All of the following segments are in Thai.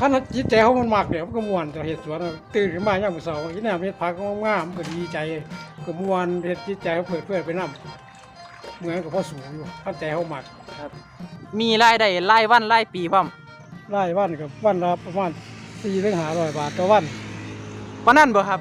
คันจิตใจเขามันมักเดี๋ยวมันก็ม่วนจะเฮ็ดสวนอะตื่นขึ้นมายามมื้อเช้ากินน้ำเฮ็ดผักงามๆมันก็ดีใจก็ม่วนเฮ็ดจิตใจเขาเปิดเพื่อนไปนํเหมือนกับพ่อสูงอยู่คันใจเขามักครับมีรายได้รายวันรายปีพร้อมรายวันกับวันละประมาณ4ถึง500บาทต่อวันปานนั้นบ่ครับ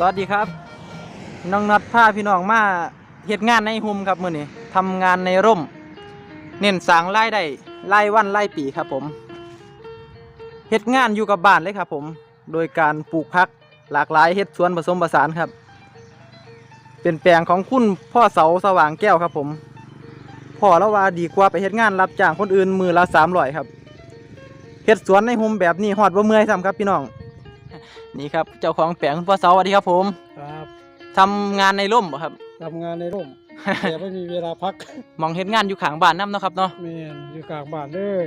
สวัสดีครับ น้องนัดพาพี่น้องมาเฮ็ดงานในหุมครับมือนี้ทำงานในร่ม เน้นสางรายได้รายวันรายปีครับผมเฮ็ดงานอยู่กับบ้านเลยครับผม โดยการปลูกผักหลากหลายเฮ็ดสวนผสมผสานครับ เป็นแปลงของคุณพ่อเสาสว่างแก้วครับผมพ่อแล้วว่าดีกว่าไปเฮ็ดงานรับจ้างคนอื่นมือละ300ครับเฮ็ดสวนในหุมแบบนี้ฮอดบ่เมื่อยซ้ำครับพี่น้อง นี่ครับเจ้าของแปลงคุณพ่อเสาสวัสดีครับผมครับทำงานในร่มบ่ครับ ทำงานในร่ม แต่ไม่มีเวลาพักมองเห็นงานอยู่ข้างบ้านน้ำเนาะครับเนาะ แม่นอยู่กลางบ้านเลย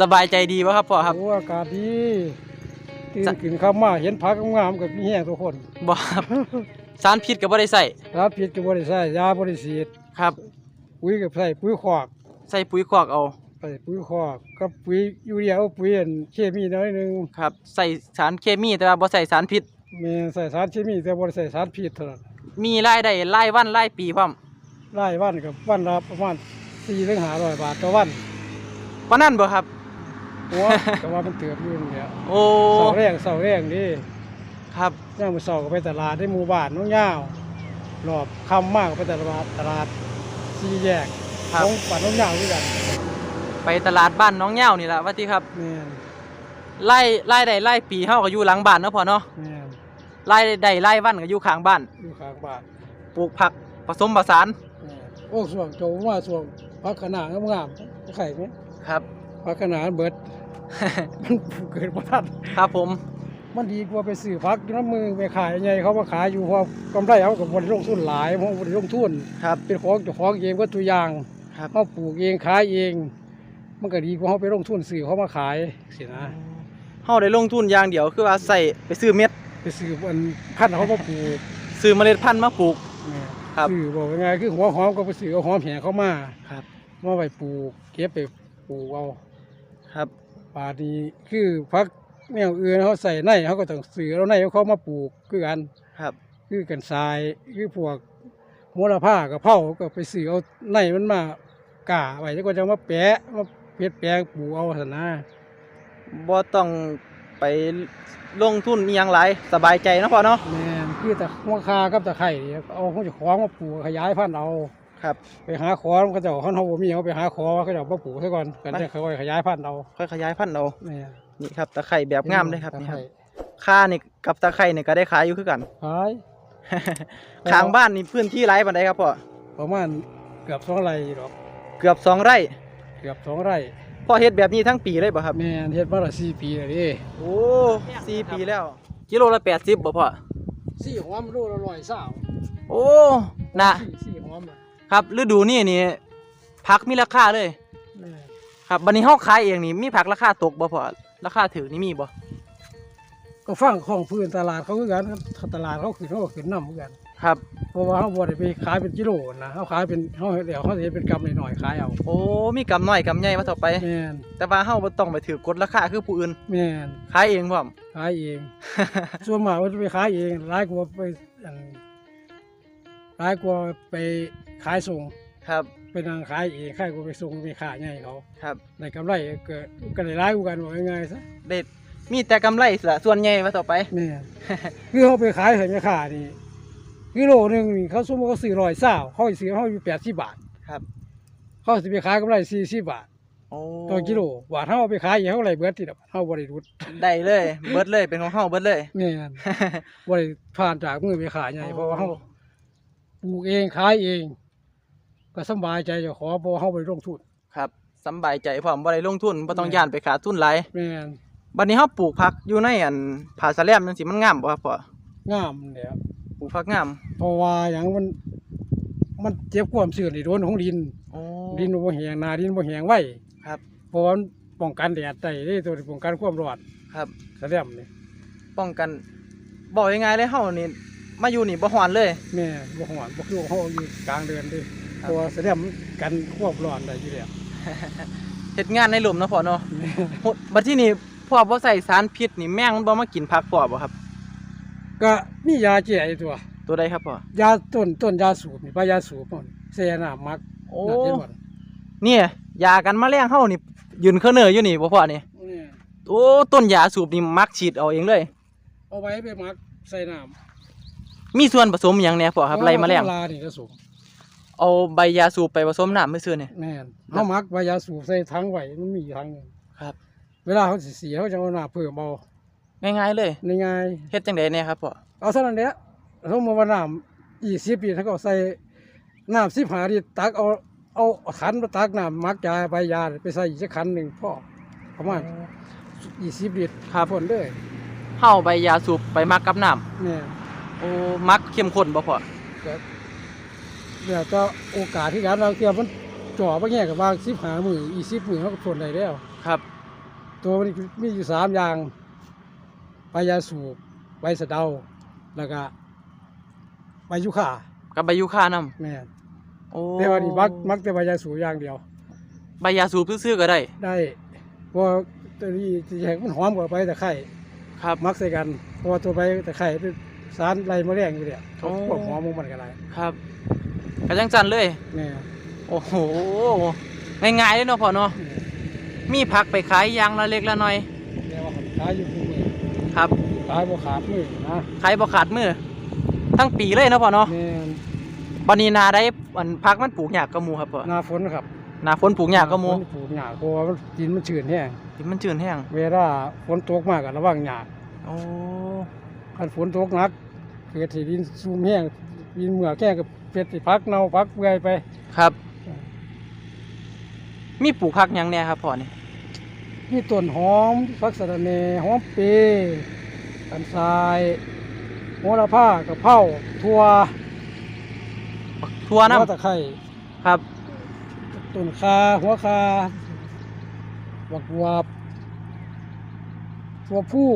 สบายใจดีวะครับพ่อครับโอ้อากาศดีตื่นจะขึ้นข้ามาเห็นผักงามๆกับพี่แห้งทุกคนบ่ครับ สารพิษก็บ่ได้ใส่รับผิดกับบริษัทยาบริสีดครับปุ๋ยกับใส่ปุ๋ยขอกใส่ปุ๋ยคอกเอา ใส่ปุ๋ยขอกกับปุ๋ยยูเรียเอาปุ๋ยอันเคมีน้อยหนึงครับใส่สารเคมีแต่ว่าบ่ใส่สารพิษ แม่นใส่สารเคมีแต่บริใส่สารพิษเท่านั้นมีรายได้รายวันรายปีพร้อมรายวันกับวันละประมาณ4ถึง500บาทต่อวันปานนั้นบ่ครับหัวแต่ว่ามันเติบอยู่นั่นแหละโอ้เสาแรงเสาแรงดิครับย่างมื้อเสาก็ไปตลาดในหมู่บ้านน้องยาวรอบค่ำมากก็ไปตลาดตลาดสี่แยกครับ ของบ้านน้องยาวด้วยกัน ไปตลาดบ้านน้องเหย้านี่ล่ะว่าติครับแม่นรายรายได้รายปีเฮาก็อยู่หลังบ้านเนาะพ่อเนาะแม่นรายได้รายวันก็อยู่ข้างบ้านอยู่ข้างบ้านปลูกผักผสมผสานแม่นโอ้ส่วงโจมว่าส่วงพักขนาดงามๆไข่ไหมครับ พักขนาดเบิด มันเกิดบ่ทันครับผมมันดีกว่าไปซื้อพักน้ำมือไปขายไงเขามาขายอยู่เพราะกำไรเขากับบริลงทุนหลายเพราะบริลงทุนครับเป็นของเจ้าของเองก็ตัวอย่างครับ เขาปลูกเองขายเอง มันก็ดีกว่าเขาไปลงทุนซื้อเขามาขายสินะเฮาได้ลงทุนอย่างเดียวคือว่าใส่ไปซื้อเม็ด ไปซื้อมันพันธุ์เขามาปลูกซื้อเมล็ดพันธุ์มาปลูก เนี่ยครับ ซื้อบอกยังไงคือหัวหอมก็ไปซื้อเอาหอมแหงเขามาครับ มาไปปลูกเก็บไปปลูกเอาครับป่านี้คือพักแนวอื่นเขาใส่ในเขาก็ต้องซื้อเอาในเขามาปลูกคือกัน ครับคือกันทรายคือพวกโมลผ้ากับเผาก็ไปซื้อเอาในมันมากาไว้แล้วก็จะมาแปะมา เพชรแปะปลูกเอาสนะบ่ต้องไปลงทุนอีหยังหลายสบายใจเนาะพ่อเนาะแม่นคือแต่หัวคากับตะไคร่นี่เอาเขาจะคล้องมาปลูกขยายพันธุ์เอา ครับไปหาขอมันก็จะเขาเขาบ่มีเขาไปหาขอเขาจะเอามาปลูกซะก่อนกันจะค่อยๆขยายพันธุ์เอาค่อยขยายพันธุ์เอาแม่นนี่ครับตะไคร่แบบงามเลยครับตะนี่ไคครัร่บค่านี่กับตะไคร่นี่ก็ได้ขายอยู่คือกัน ขาย ข้างบ้านนี่พื้นที่หลายปานใดครับพ่อประมาณเกือบสองไร่หรอก เกือบสองไร่เกือบสองไร่พ่อเฮ็ดแบบนี้ทั้งปีเลยบ่ครับแม่นเฮ็ดมาละสี่ปีแล้วดิโอ้สี่ปีแล้ว กิโลละ80บ่พ่อสี่หอมโลละร้อยสาวโอ้นะสี่สี่หอมอะครับฤดูนี้นี่ผักมีราคาเลย แม่นครับบัดนี้เฮาขายเองนี่มีผักราคาตกบ่พ่อราคาถูกนี่มีบ่ก็ฟังของพื้นตลาดเขาคือกันครับตลาดเขาขึ้นเขาก็ขึ้นนำคือกัน ครับเพราะว่าเขาบ่ได้ไปขายเป็นกิโลนะเขาขายเป็นเขาเดี๋ยวเขาสิเฮ็ดเป็นกำหน่อยๆขายเอาโอ้มีกำน้อยกำใหญ่มาต่อไป แม่นแต่ว่าเฮาบ่ต้องไปถือกดราคาคือผู้อื่นแม่นขายเองพร้อม ขายเอง ส่วนมากว่าจะไปขายเองร้ายกว่าไปอันร้ายกว่าไปขายส่งครับไปนั่งขายเองขายกว่าไปส่งไปขายให้เขาครับได้กำไรก็ก็ได้ร้ายกว่ากันว่าง่ายๆซะเด็ดมีแต่กำไรสละส่วนใหญ่มาต่อไปแม่นคือเขาไปขายให้แม่ค้านี่ กิโลหนึงนี่เขาสมมติเขาซื้อร้อยเศร้าเขาสิซื้อเขาอยู่แปดสิบบาทครับ เขาสิไปขายกำไรสี่สิบบาทโอ้ต่อกิโลบาทเฮาเอาไปขายอีกเฮาไหลเบิดติดอกเฮาบ่ได้รุดได้เลยเบิดเลยเป็นของเฮาเบิดเลยแม่นบ่ได้ผ่านจากมือไปขายใหญ่อ๋อเพราะว่าเฮาปลูกเองขายเอง ก็สำบายใจเจ้าของบ่เฮาบ่ได้ลงทุนครับสำบายใจพร้อมบ่ได้ลงทุนบ่ต้องแม่นย่านไปขาดทุนหลายแม่นบัดนี้เฮาปลูกผักอยู่ในอันผาสะแลมจังซี่มันงามบ่ครับพ่องามแหล้วป ลูกผักงามเพราะว่าหยังมัน มันเจ็บความชื้นนี่โดนของดิน โอ้ ดินบ่แห้งหนาดินบ่แห้งไว้ครับ เพราะว่ามันป้องกันแดดได้เด้ตัวที่ป้องกันความร้อนครับ แสลมนี่ป้องกันบอกยังไงเลยเฮานี่มาอยู่นี่บ่ฮ้อนเลย แม่บ่ฮ้อนบ่คือว่าเฮาอยู่กลางเดือนเด้ครับเพราะว่าแสลมมันกันความร้อนได้อยู่แล้วเฮ็ดงานในหลุมเนาะพ่อเนาะโหบัดที่นี่พ่อบ่ใส่สารพิษนี่แมงมันบ่มากินผักพ่อบ่ครับ ก็มียาแก้ไอ้ตัว ตัวใดครับพ่อ ยาต้นต้นยาสูบนี่ใบยาสูบมันแช่น้ำมักโอ้น่ะเห็นบ่เนี่ยยากันแมลงเฮานี่ยืนเคเนออยู่นี่บ่พ่อนี่ นี่โอ้ต้นยาสูบนี่มักฉีดเอาเองเลย เอาไว้ไปมักใส่น้ำมีส่วนผสมหยังแหน่พ่อครับไล่แมลงลานี่ก็สูบเอาใบยาสูบไปผสมน้ำไม่ซื่อนี่ แม่นเฮามักใบยาสูบใส่ถังไว้มันมีถังหนึงครับ เวลาเขาสิเสียเขาจะเอาน้ำเพิ่มเอา ง่ายๆเลยในง่ายเฮ็ดจังได๋เนี่ยครับพ่อเอาเท่านั้นแหละสมมติว่าน้ำยี่สิบปีถ้าก็ใส่น้ำสิบห้าลิตรตักเอาเอาขันมาตักน้ำมักยาใบยาไปใส่อีกสักขันหนึ่งพ่อประมาณยี่สิบลิตรครับพ่นเลยเฮาใบยาสูบไปมักกับน้ำเนี่ยโอ้มักเข้มข้นบ่พ่อเดี๋ยวก็โอกาสที่การเราเกี่ยวมันจ่อไปแง่กับวางสิบห้ามืออีสิบมือเขาก็พ่นได้แล้ว ครับ ตัวมันมีอยู่สามอย่าง ใบยาสูบใบสะเดาแล้วก็ใบยุค่ากับใบยูคานํแม่นโอ้แต่ว่านี่มักมักแต่ใบยาสูบอย่างเดียว ใบยาสูบซื่อๆก็ได้ ได้เพราะว่าตัวนี้ที่แหกมันหอมกว่าใบตะไคร้ครับ มักใส่กันเพราะว่าตัวใบตะไคร้เป็นสารไรแมลงอยู่เนี่ยโอ้ พวกหอมของมันกันไรครับกระจังจันเลย แม่โอ้โหง่ายๆเลยเนาะพ่อเนาะมีผักไปขายอย่างละเล็กละน้อยแม่ว่าผมขายอยู่ทุกมือ ครับขายบ่ขาดมือนะขายบ่ขาดมือทั้งปีเลยเนาะพ่อเนาะแม่นบันนี้นาได้อันผักมันปลูกยากกระมูครับพ่อหน้าฝนครับหนาฝนปลูกยากกระมูหน้ฝนปลูกหยากเพราะว่ามันดินมันชื้นแห้งที่มันจืดแห้งเวลาฝนตกมากก็ระวังหยากโอ้คันฝนตกหนักเกิดที่ดินซุ่มแห้งดินเหมือกแห้งก็เป็ดสิพักเน่าพักเปื่อยไปครับ มีปลูกผักหยังแน่ครับพ่อนี่ มีต้นหอมฟักสะระแหน่หอมเปรย์กันทรายโหระพากระเพราทั่วทั่วน้หัตะไคร้ำครับต้นคาหัวคาบักหวาบตัวผู้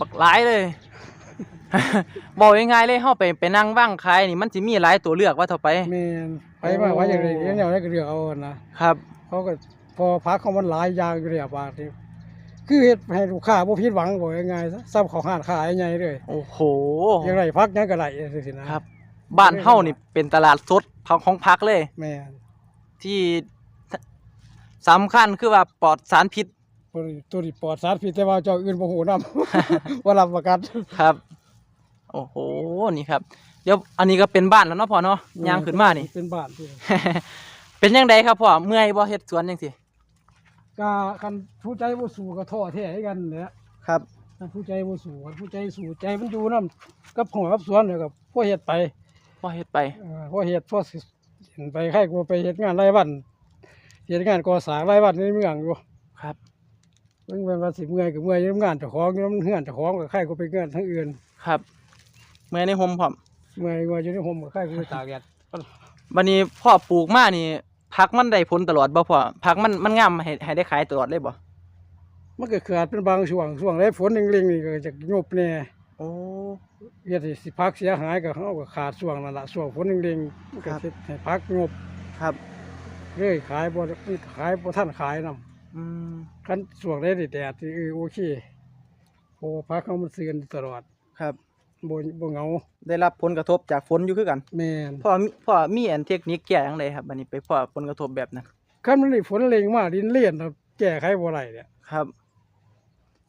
บักหลายเลย บอกง่ายๆเลยเฮาไปไปนั่งว่างขายนี่มันสิมีหลายตัวเลือกว่าเท่าไปแมนไปมาว่าอย่างไรเลี้ยงอย่างไรก็เรียกเอาอะนะครับ เขาก็ พอพักเขามันหลายอย่างอยู่เรียบาทนี่คือเฮ็ดให้ลูกค้าบ่ผิดหวังบอกง่ายๆซะซ้ำเขาห้านขายใหญ่เลยโอ้โหอย่างไรพักหยังก็ได้จังซี่นะครับ บ้านเฮานี่เป็นตลาดสดของของพักเลย แม่นที่สำคัญคือว่าปลอดสารพิษ ตัวนี้ตัวนี้ปลอดสารพิษแต่ว่าเจ้าอื่นบ่ฮู้นํว่ารับประกันครับ โอ้โห นี่ครับ เดี๋ยวอันนี้ก็เป็นบ้านแล้วเนาะพ่อเนาะย่างขึ้นมานี่ เป็นบ้านที่ เป็นยังไงครับพ่อ เมื่อยบ่เฮ็ดสวนจังซี่ ก็คันผู้ใจบ่สู้ก็ท้อแท้คือกันแหละครับ คันผู้ใจบ่สู้คันผู้ใจสู้ใจมันอยู่นํกับหัวกับสวนแล้วก็พอเฮ็ดไปพ่อเฮ็ดไปเออพอเฮ็ดพอสิเห็นไปใครกูไปเฮ็ดงานรายวันเฮ็ดงานก่อสร้างรายวันในเมืองอยู่ครับเพิ่งเป็นว่าสิเมื่อยก็เมื่อยอยู่นำงานเจ้าของอยู่นำเฮือนเจ้าของก็ใครกูไปงานทั้งอื่นครับเมื่อยในโฮมพร้อมเมื่อยเมื่อยอยู่ในห่มก็ใครกูไปตากแดด บัดนี้พ่อปลูกมานี่ ผักมันได้ผลตลอดบ่พ่อผักมันมันงามให้ให้ได้ขายตลอดเลยบ่มันก็เกิดเป็นบางช่วงช่วงได้ฝนเร่งๆนี่ก็จะงบแน่โอ้เฮ็ดให้สิพักเสียหายก็เฮาก็ขาดช่วงนั่นล่ะช่วงฝนเร่งๆมันก็ครับเฮ็ดให้พักงบครับเลยขายบ่ขายบ่ทันขายนํอืมคันช่วงได้แดดที่เออโอเคเพราะว่าพักเขามันเสื่อนตลอดครับ บ่บ่เหงาได้รับผลกระทบจากฝนอยู่คือกันแม่นพ่อมีพ่อมีอันเทคนิคแก้จังไดครับบัดนี้ไปพ่อผลกระทบแบบนั้นคันมันได้ฝนเร่งมาดินเลี่ยนแล้วแก้ไขบ่ได้เนี่ยครับ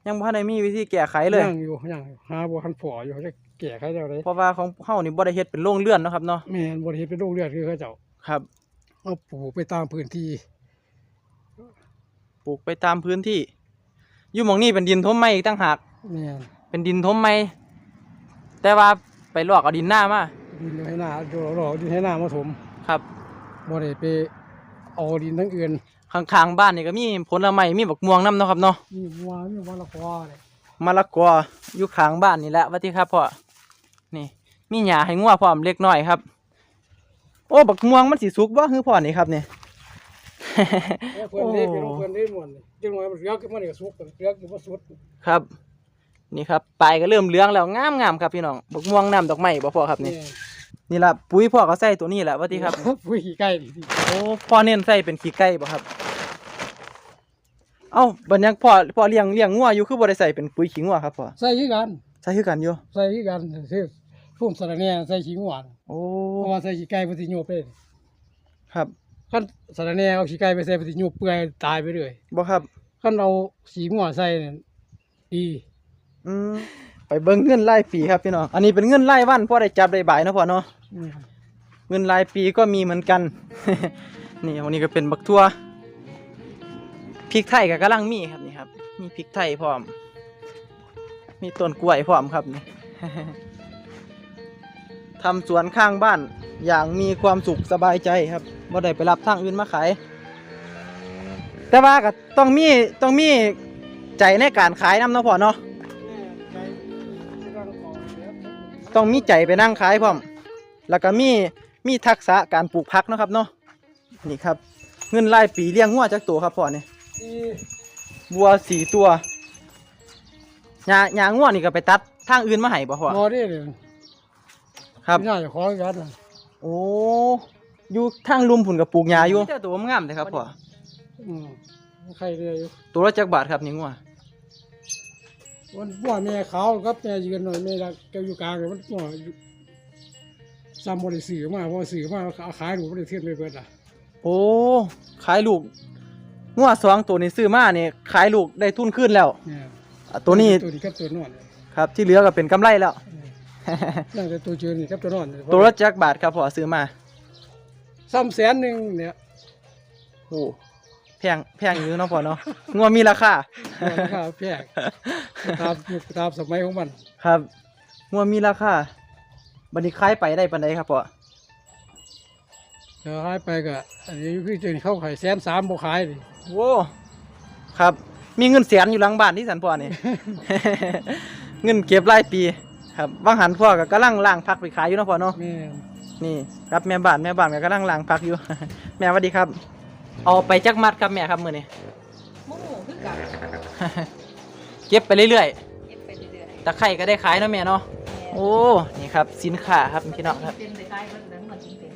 ยังบ่ทันได้มีวิธีแก้ไขเลยยังอยู่ยังอยู่หาบ่ทันพออยู่จะแก้ไขจังได๋เพราะว่าของเฮานี่บ่ได้เฮ็ดเป็นโรงเรือนเนาะครับเนาะแม่นบ่ได้เฮ็ดเป็นโรงเรือนคือเขาเจ้าครับเอาปลูกไปตามพื้นที่ปลูกไปตามพื้นที่ อยู่หมองนี้เป็นดินทมไม้อีกตั้งหากแม่นเป็นดินทมไม้ แต่ว่าไปลอกเอาดินหน้ามาดินให้หน้าดูรอดินให้หน้ามาถมครับบ่ได้ไปเอาดินทั้งอื่นข้างๆบ้านนี่ก็มีผลไม้มีบักม่วงน้ำเนาะครับเนาะมีวัวมีวัวละกอเลยมะละกออยู่ข้างบ้านนี่แหละว่าที่ครับพ่อนี่มีหญ้าให้งัวพร้อมเล็กน้อยครับ โอ้บักม่วงมันสิสุกบ่คือพ่อนี่ครับนี่เพิ่นได้เป็นเพิ่นได้หมดเลยจังหวะมันเรียกขึ้นมาเนี่ยสุกเรียกขึ้นมาสุดครับ นี่ครับปลายก็เริ่มเหลืองแล้วงามงามๆครับพี่น้องบักม่วงน้ำดอกไม้บ่พ่อครับนี่นี่ละปุ๋ยพ่อก็ใส่ตัวนี้แหละว่าที่ครับผู้ขี่ไก่นี่โอ้พ่อเน้นใส่เป็นขี้ไก่บ่ครับ เอ้าบัดยังพ่อพ่อเลี้ยงเลี้ยงงัวอยู่คือบ่ได้ใส่เป็นปุ๋ยขี้งัวครับพ่อใส่คือกันใส่คือกันอยู่ใส่คือกันคือพุ่มสะระแหน่ใส่ขี้งวดโอ้เพราะว่าใส่ขี้ไก่บ่สิโยบไปครับคันสะระแหน่เอาขี้ไก่ไปใส่บ่สิโยบเปื่อยตายไปเลยบ่ครับคันเอาขี้งวดใส่นี่ดี อืมไปเบิ่งเงินรายปีครับพี่น้อง อันนี้เป็นเงินรายวันพ่อได้จับได้บ่ายเนาะพ่อเนาะอืมเงินรายปีก็มีเหมือนกัน นี่วันนี้ก็เป็นบักทั่วพริกไทยก็กำลังมีครับนี่ครับ มีพริกไทยพร้อม มีต้นกล้วยพร้อมครับนี่ ทำสวนข้างบ้านอย่างมีความสุขสบายใจครับบ่ได้ไปรับทางอื่นมาขาย แต่ว่าก็ต้องมีต้องมีใจในการขายน้ำเนาะพ่อเนาะ ต้องมีใจไปนั่งขายพร้อม แล้วก็มีมีทักษะการปลูกผักเนาะครับเนาะ นี่ครับ เงินรายปีเลี้ยงงัวจักตัวครับพ่อนี่ดีวัวสี่ตัวหญ้าหญ้างัวนี่ก็ไปตัดทางอื่นมาให้บ่พ่อบ่ได้เลยครับน่าจะขอกันน่ะโอ้อยู่ทางลุมผุนกับปลูกหญ้าอยู่แต่ตัวมันงามเลยครับพ่ออืมใครเลยอยู่ตัวละจักบาทครับนี่งัว วันพ่อแม่ขาวกับแม่ยืนหน่อยแม่ละแกอยู่กลางเลยมันพ่ออยู่ซ้ำบ่ได้ซื้อมาเพราะซื้อมาเอาขายหนูบ่ได้เทียนไปเบิดอะโอ้ขายลูกงัวสองตัวนี้ซื้อมานี่ขายลูกได้ทุนขึ้นแล้วเนี่ยอะตัวนี้ตัวนี้กับตัวนอนครับที่เหลือก็เป็นกำไรแล้วนั่นแต่ตัวเจอนี่กับตัวนอนตัวละจักบาทครับพ่อซื้อมา ซ้ำแสนหนึงเนี่ย โอ้แพ งแพงอยู่เนาะพ่อเนาะงัวมีราคาราคาแพงตามยุคตามสมัยของมัน ครับงัวมีราคาบัดนี้ขายไปได้ปานใดครับพ่อเดี๋ยวขายไปก็อันนี้คือจนเข้าขายแสนสามบ่ขายนี่โว้ครับ มีเงินแสนอยู่หลังบ้านที่สันพ่อนี่ เงินเก็บรายปี ครับบางหันพ่อก็กำลังล้างพักไปขายอยู่เนาะพ่อเนาะแม่นนี่ครับแม่บ้านแม่บ้านก็กำลังล้างพักอยู่ แม่สวัสดีครับ เอาไปจักมัดครับแม่ครับมื้อนี้หมูคือกับเก็บไปเรื่อยเก็บไปเรื่อยๆตะไคร่ก็ได้ขายเนาะแม่เนาะๆโอ้นี่ครับสินค้าครับพี่น้องครับเป็นไปได้เพิ่นนั้นมันเป็น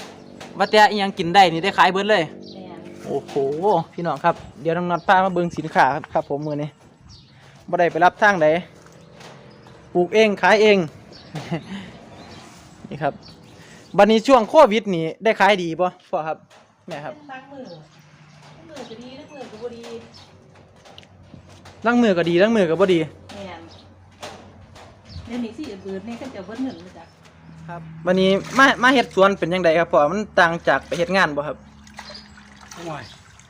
ว่าแต่อิหยังกินได้นี่ได้ขายเบิดเลยแม่นโอ้โหพี่น้องครับเดี๋ยวน้องน็อตพามาเบิ่งสินค้าครับครับผมมือนี้บ่ได้ไปรับทางใดปลูกเองขายเองนี่ครับบัดนี้ช่วงโควิดนี่ได้ขายดีป่ะพ่อครับแม่ครับตั้ง มือตั้งมือก็ดีตั้งมือก็บ่ดีล้างมือก็ดีล้างมือก็บ่ดีแม่นเดี๋ยวนี้สิอื่นๆนี่ก็จะเบิดเงินมาจากครับวันนี้มามาเฮ็ดสวนเป็นยังไงครับพ่อมันต่างจากไปเฮ็ดงานบ่ครับโอ้ย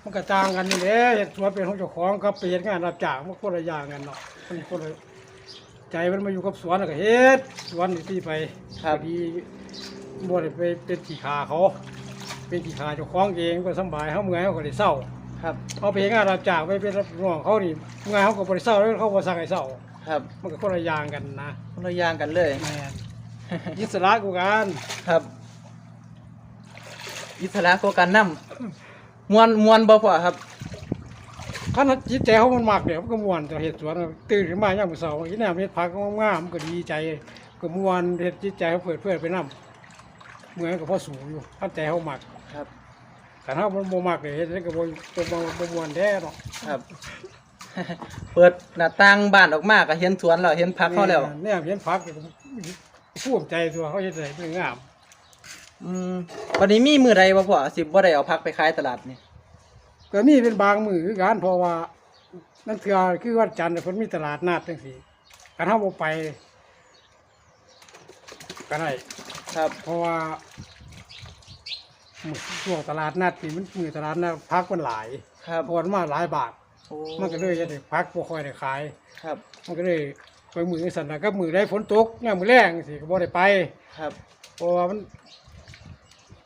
มันก็ต่างกันนี่แหละเฮ็ดสวนเป็นของเจ้าของกับไปเฮ็ดงานรับจ้างมันคนละอย่างกันเนาะมันคนละใจมันมาอยู่กับสวนแล้วก็เฮ็ดสวนนี่ที่ไปครับพอดีบ่ได้ไปเป็นขี้ขาเขา เป็นขี้ขาเจ้าของเองก็สำบายเฮาเมื่อยเฮาก็ได้เศร้าครับ เอาไปเฮ็ดงานรับจ้างไปเป็นรับน้องเขานี่เมื่อยเฮาก็บ่ได้เศร้าแล้วเขาบ่สั่งให้เศร้าครับมันก็คนละอย่างกันนะคนละอย่างกันเลยแม่นอิสระกูกันครับ อิสระกว่ากันนํมวนมวนบ่พ่อครับคันจิตใจเขามันมักเดี๋ยวมันก็ม่วนจะเฮ็ดสวนตื่นขึ้นมายามมื้อเช้าอีแนวเฮ็ดผักงามๆมันก็ดีใจก็ม่วนเฮ็ดจิตใจเขาเปิดเพื่อไปนํเมื่อยมันก็พอสูงอยู่คันใจเขามัก ครับคันเฮามันบ่มักเลยเฮ็ดแล้วก็บ่บ่บ่บ่ม่วนแท้เนาะครับ เปิดหน้าต่างบ้านออกมาก็เห็นสวนแล้วเห็นพักเขาแล้ว เนี่ยเห็นผักก็ภูมิใจตัวเขาเฮ็ดได้มันงามอืมวันนี้มีมือใดบ่พ่อสิบ่ได้เอาพักไปขายตลาดนี่ก็มีเป็นบางมื้อคือกันเพราะว่านั่นเทื่อคือวันจันทร์น่ะเพิ่นมีตลาดนัดจังซี่คันเฮาบ่ไปก็ได้ ครับ เพราะว่า มื้อช่วงตลาดนัดนี่มันมือตลาดนัดพักมันหลายครับเพราะว่ามันมาหลายบาท โอ้มันก็เลยจะได้พักบ่ค่อยได้ขาย ครับมันก็เลยไปมือสั่นน่ะก็มือได้ฝนตกยามมื้อแรงสิก็บ่ได้ไป ครับเพราะว่ามัน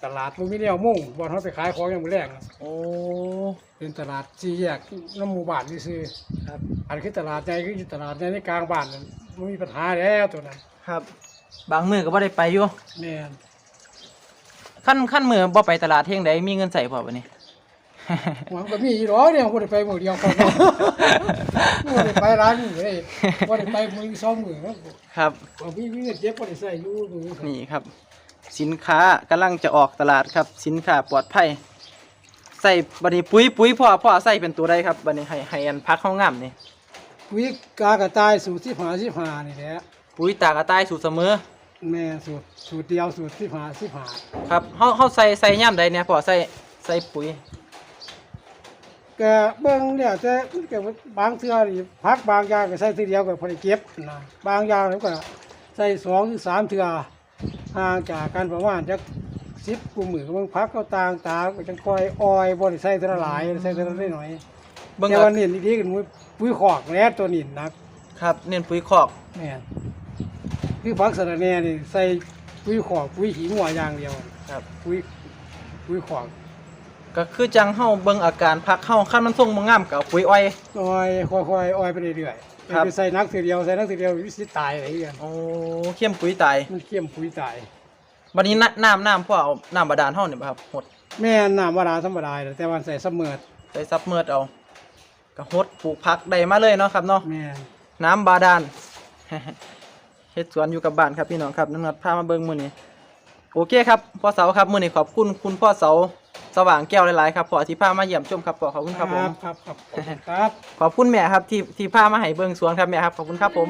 ตลาดบ่มีแนวมุ่งบ่เฮาไปขายของยามมื้อแรงน่ะโอ้เป็นตลาดสี่แยกน้ำหมู่บ้านซื่อครับๆอันคือตลาดใหญ่คือตลาดใหญ่ในกลางบ้านนั่นบ่มีปัญหาแล้วตัวนั้นครับ บางมือก็บ่ได้ไปอยู่แม่น ขั้นขั้นมือบ่ไปตลาดเที่ยงใดมีเงินใส่พอบัดนี้ หวังก็มีอีหรอเนี่ยบ่ได้ไปมื้อเดียวกันบ่ได้ไปร้านนี้เลยบ่ได้ไปมื้อสองมื้อแล้วครับก็มีมีเงินเก็บบ่ได้ใช้อยู่มื้อนี่ครับ สินค้ากำลังจะออกตลาดครับ สินค้าปลอดภัยใส่บัดนี้ปุ๋ยปุ๋ยพ่อพ่อใส่เป็นตัวใดครับบัดนี้ให้ให้อันพักเข้างามนี่ปุ๋ยกากระต่ายสูตร15 15นี่แหละปุ๋ยตากระต่ายสูตรเสมอ แม่สูตรสูตรเดียวสูตร15 15ครับเฮาเฮาใส่ใส่ย่ำใดเนี่ยพ่อใส่ใส่ปุ๋ย ก็เบิ่งเนี่ยแต่มันก็บางเทื่อนี่พักบางอย่างก็ใส่ทีเดียวก็พอได้เก็บนะบางอย่างแล้วก็ใส่สองหรือสามเทื่อห่างจากกันประมาณจัก10กว่ามื้อเบิ่งพักเขาต่างตาก็จังค่อยอ้อยบ่ได้ใส่เท่าหลายใส่เท่าน้อยเบิ่งแต่เอาว่านี่ดีๆกันปุ๋ยขอกแล้วตัวนี้นักครับ เน้นปุ๋ยคอกแม่น คือพักสะระแหน่นี่ใส่ปุ๋ยขอกปุ๋ยขี้งัวอย่างเดียวครับ ปุ๋ยปุ๋ยขอกก็คือจังเฮาเบิ่งอาการพักเฮาคันมันทรงบ่งามก็เอาปุ๋ยอ้อย อ้อยค่อยๆอ้อยไปเรื่อยๆครับ ไปใส่นักทีเดียวใส่นักทีเดียววิสิตายอะไรอย่างเงี้ยโอ้เข้มปุ๋ยตายมันเข้มปุ๋ยตาย บัดนี้น้ำน้ำน้ำพ่อเอาน้ำบาดาลเฮานี่บ่ครับหดแม่นน้ำวาราธรรมดาแต่ว่าใส่เสมอใส่ซับเมิดเอาก็หดปลูกผักได้มาเลยเนาะครับเนาะแม่นน้ำบาดาล เฮ็ดสวนอยู่กับบ้านครับพี่น้องครับน้องนัดพามาเบิ่งมื้อนี้โอเคครับพ่อเสาครับมื้อนี้ขอบคุณคุณพ่อเสาสว่างแก้วหลายๆครับพ่อที่พามาเยี่ยมชมครับพ่อขอบคุณครับผมครับครับขอบคุณครับขอบคุณแม่ครับที่ที่พามาให้เบิ่งสวนครับแม่ครับขอบคุณครับผม